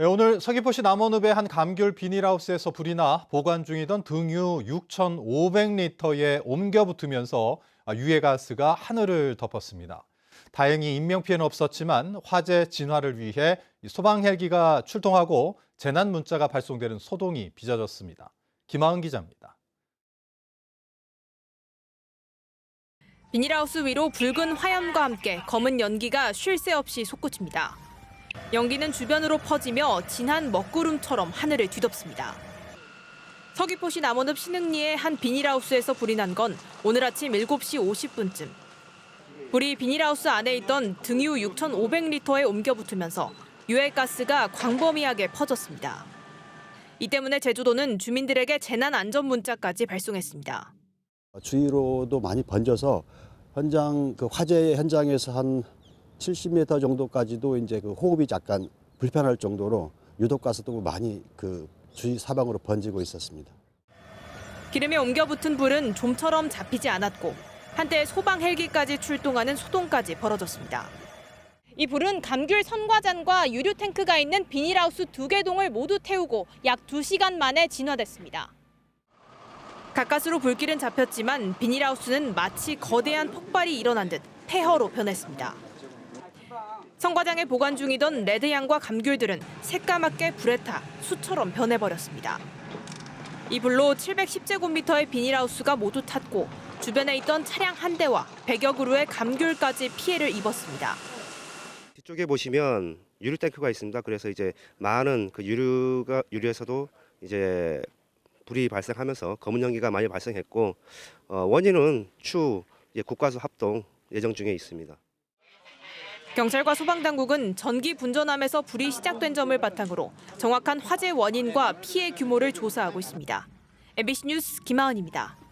네, 오늘 서귀포시 남원읍의 한 감귤 비닐하우스에서 불이 나 보관 중이던 등유 6,500리터에 옮겨 붙으면서 유해가스가 하늘을 덮었습니다. 다행히 인명피해는 없었지만 화재 진화를 위해 소방 헬기가 출동하고 재난 문자가 발송되는 소동이 빚어졌습니다. 김하은 기자입니다. 비닐하우스 위로 붉은 화염과 함께 검은 연기가 쉴 새 없이 솟구칩니다. 연기는 주변으로 퍼지며 진한 먹구름처럼 하늘을 뒤덮습니다. 서귀포시 남원읍 신흥리의 한 비닐하우스에서 불이 난 건 오늘 아침 7시 50분쯤. 불이 비닐하우스 안에 있던 등유 6,500리터에 옮겨 붙으면서 유해가스가 광범위하게 퍼졌습니다. 이 때문에 제주도는 주민들에게 재난 안전 문자까지 발송했습니다. 주위로도 많이 번져서 현장 그 화재 현장에서 한 70m 정도까지도 이제 그 호흡이 약간 불편할 정도로 유독 가스도 많이 그 주위 사방으로 번지고 있었습니다. 기름에 옮겨 붙은 불은 좀처럼 잡히지 않았고 한때 소방 헬기까지 출동하는 소동까지 벌어졌습니다. 이 불은 감귤 선과잔과 유류 탱크가 있는 비닐하우스 두 개 동을 모두 태우고 약 2시간 만에 진화됐습니다. 가까스로 불길은 잡혔지만 비닐하우스는 마치 거대한 폭발이 일어난 듯 폐허로 변했습니다. 성과장에 보관 중이던 레드향과 감귤들은 새까맣게 불에 타 수처럼 변해버렸습니다. 이 불로 710제곱미터의 비닐하우스가 모두 탔고 주변에 있던 차량 한 대와 100여 그루의 감귤까지 피해를 입었습니다. 뒤쪽에 보시면 유류 탱크가 있습니다. 그래서 이제 많은 그 유류가 유류에서도 이제 불이 발생하면서 검은 연기가 많이 발생했고 어, 원인은 추 국가수 합동 예정 중에 있습니다. 경찰과 소방당국은 전기 분전함에서 불이 시작된 점을 바탕으로 정확한 화재 원인과 피해 규모를 조사하고 있습니다. MBC 뉴스 김하은입니다.